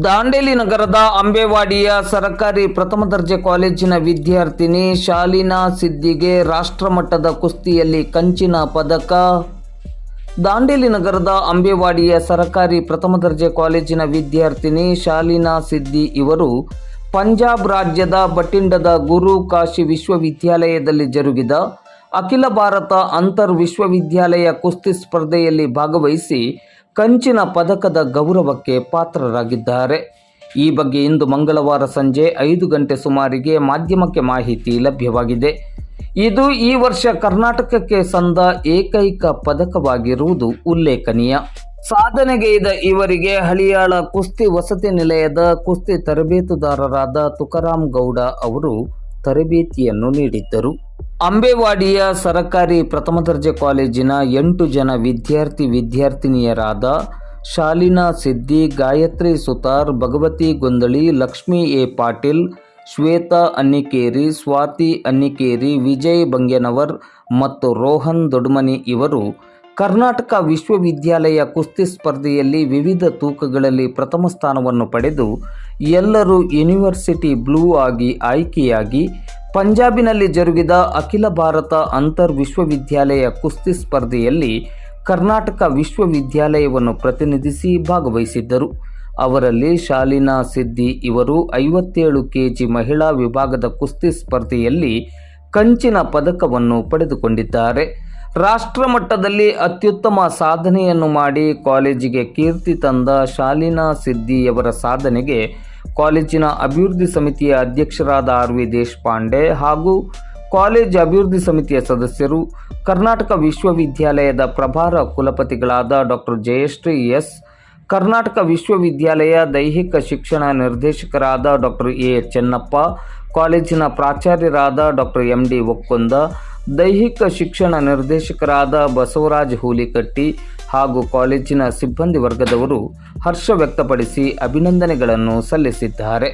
ದಾಂಡೇಲಿ ನಗರದ ಅಂಬೇವಾಡಿಯ ಸರಕಾರಿ ಪ್ರಥಮ ದರ್ಜೆ ಕಾಲೇಜಿನ ವಿದ್ಯಾರ್ಥಿನಿ ಶಾಲಿನಾ ಸಿದ್ದಿಗೆ ರಾಷ್ಟ್ರಮಟ್ಟದ ಕುಸ್ತಿಯಲ್ಲಿ ಕಂಚಿನ ಪದಕ. ದಾಂಡೇಲಿ ನಗರದ ಅಂಬೇವಾಡಿಯ ಸರಕಾರಿ ಪ್ರಥಮ ದರ್ಜೆ ಕಾಲೇಜಿನ ವಿದ್ಯಾರ್ಥಿನಿ ಶಾಲಿನಾ ಸಿದ್ದಿ ಇವರು ಪಂಜಾಬ್ ರಾಜ್ಯದ ಬಟಿಂಡದ ಗುರು ಕಾಶಿ ವಿಶ್ವವಿದ್ಯಾಲಯದಲ್ಲಿ ಜರುಗಿದ ಅಖಿಲ ಭಾರತ ಅಂತರ್ ವಿಶ್ವವಿದ್ಯಾಲಯ ಕುಸ್ತಿ ಸ್ಪರ್ಧೆಯಲ್ಲಿ ಭಾಗವಹಿಸಿ ಕಂಚಿನ ಪದಕದ ಗೌರವಕ್ಕೆ ಪಾತ್ರರಾಗಿದ್ದಾರೆ. ಈ ಬಗ್ಗೆ ಇಂದು ಮಂಗಳವಾರ ಸಂಜೆ ಐದು ಗಂಟೆ ಸುಮಾರಿಗೆ ಮಾಧ್ಯಮಕ್ಕೆ ಮಾಹಿತಿ ಲಭ್ಯವಾಗಿದೆ. ಇದು ಈ ವರ್ಷ ಕರ್ನಾಟಕಕ್ಕೆ ಸಂದ ಏಕೈಕ ಪದಕವಾಗಿರುವುದು ಉಲ್ಲೇಖನೀಯ. ಸಾಧನೆಗೈದ ಇವರಿಗೆ ಹಳಿಯಾಳ ಕುಸ್ತಿ ವಸತಿ ನಿಲಯದ ಕುಸ್ತಿ ತರಬೇತುದಾರರಾದ ತುಕಾರಾಮ್ ಗೌಡ ಅವರು ತರಬೇತಿಯನ್ನು ನೀಡಿದ್ದರು. ಅಂಬೇವಾಡಿಯ ಸರಕಾರಿ ಪ್ರಥಮ ದರ್ಜೆ ಕಾಲೇಜಿನ ಎಂಟು ಜನ ವಿದ್ಯಾರ್ಥಿ ವಿದ್ಯಾರ್ಥಿನಿಯರಾದ ಶಾಲಿನಾ ಸಿದ್ದಿ, ಗಾಯತ್ರಿ ಸುತಾರ್, ಭಗವತಿ ಗೊಂದಳಿ, ಲಕ್ಷ್ಮಿ ಎ ಪಾಟೀಲ್, ಶ್ವೇತಾ ಅನ್ನಿಕೇರಿ, ಸ್ವಾತಿ ಅನ್ನಿಕೇರಿ, ವಿಜಯ್ ಬಂಗೆನವರ್ ಮತ್ತು ರೋಹನ್ ದೊಡ್ಮನಿ ಇವರು ಕರ್ನಾಟಕ ವಿಶ್ವವಿದ್ಯಾಲಯ ಕುಸ್ತಿ ಸ್ಪರ್ಧೆಯಲ್ಲಿ ವಿವಿಧ ತೂಕಗಳಲ್ಲಿ ಪ್ರಥಮ ಸ್ಥಾನವನ್ನು ಪಡೆದು ಎಲ್ಲರೂ ಯೂನಿವರ್ಸಿಟಿ ಬ್ಲೂ ಆಗಿ ಆಯ್ಕೆಯಾಗಿ ಪಂಜಾಬಿನಲ್ಲಿ ಜರುಗಿದ ಅಖಿಲ ಭಾರತ ಅಂತರ್ ವಿಶ್ವವಿದ್ಯಾಲಯ ಕುಸ್ತಿ ಸ್ಪರ್ಧೆಯಲ್ಲಿ ಕರ್ನಾಟಕ ವಿಶ್ವವಿದ್ಯಾಲಯವನ್ನು ಪ್ರತಿನಿಧಿಸಿ ಭಾಗವಹಿಸಿದ್ದರು. ಅವರಲ್ಲಿ ಶಾಲಿನಾ ಸಿದ್ದಿ ಇವರು ಐವತ್ತೇಳು ಕೆಜಿ ಮಹಿಳಾ ವಿಭಾಗದ ಕುಸ್ತಿ ಸ್ಪರ್ಧೆಯಲ್ಲಿ ಕಂಚಿನ ಪದಕವನ್ನು ಪಡೆದುಕೊಂಡಿದ್ದಾರೆ. ರಾಷ್ಟ್ರಮಟ್ಟದಲ್ಲಿ ಅತ್ಯುತ್ತಮ ಸಾಧನೆಯನ್ನು ಮಾಡಿ ಕಾಲೇಜಿಗೆ ಕೀರ್ತಿ ತಂದ ಶಾಲಿನಾ ಸಿದ್ದಿಯವರ ಸಾಧನೆಗೆ ಕಾಲೇಜಿನ ಅಭಿವೃದ್ಧಿ ಸಮಿತಿಯ ಅಧ್ಯಕ್ಷರಾದ ಆರ್ ವಿ ದೇಶಪಾಂಡೆ ಹಾಗೂ ಕಾಲೇಜ್ ಅಭಿವೃದ್ಧಿ ಸಮಿತಿಯ ಸದಸ್ಯರು, ಕರ್ನಾಟಕ ವಿಶ್ವವಿದ್ಯಾಲಯದ ಪ್ರಭಾರ ಕುಲಪತಿಗಳಾದ ಡಾಕ್ಟರ್ ಜಯಶ್ರೀ ಎಸ್, ಕರ್ನಾಟಕ ವಿಶ್ವವಿದ್ಯಾಲಯ ದೈಹಿಕ ಶಿಕ್ಷಣ ನಿರ್ದೇಶಕರಾದ ಡಾಕ್ಟರ್ ಎ ಚೆನ್ನಪ್ಪ, ಕಾಲೇಜಿನ ಪ್ರಾಚಾರ್ಯರಾದ ಡಾಕ್ಟರ್ ಎಂ ಡಿ ಒಕ್ಕೊಂದ ದೈಹಿಕ ಶಿಕ್ಷಣ ನಿರ್ದೇಶಕರಾದ ಬಸವರಾಜ್ ಹೂಲಿಕಟ್ಟಿ ಹಾಗೂ ಕಾಲೇಜಿನ ಸಿಬ್ಬಂದಿ ವರ್ಗದವರು ಹರ್ಷ ವ್ಯಕ್ತಪಡಿಸಿ ಅಭಿನಂದನೆಗಳನ್ನು ಸಲ್ಲಿಸಿದ್ದಾರೆ.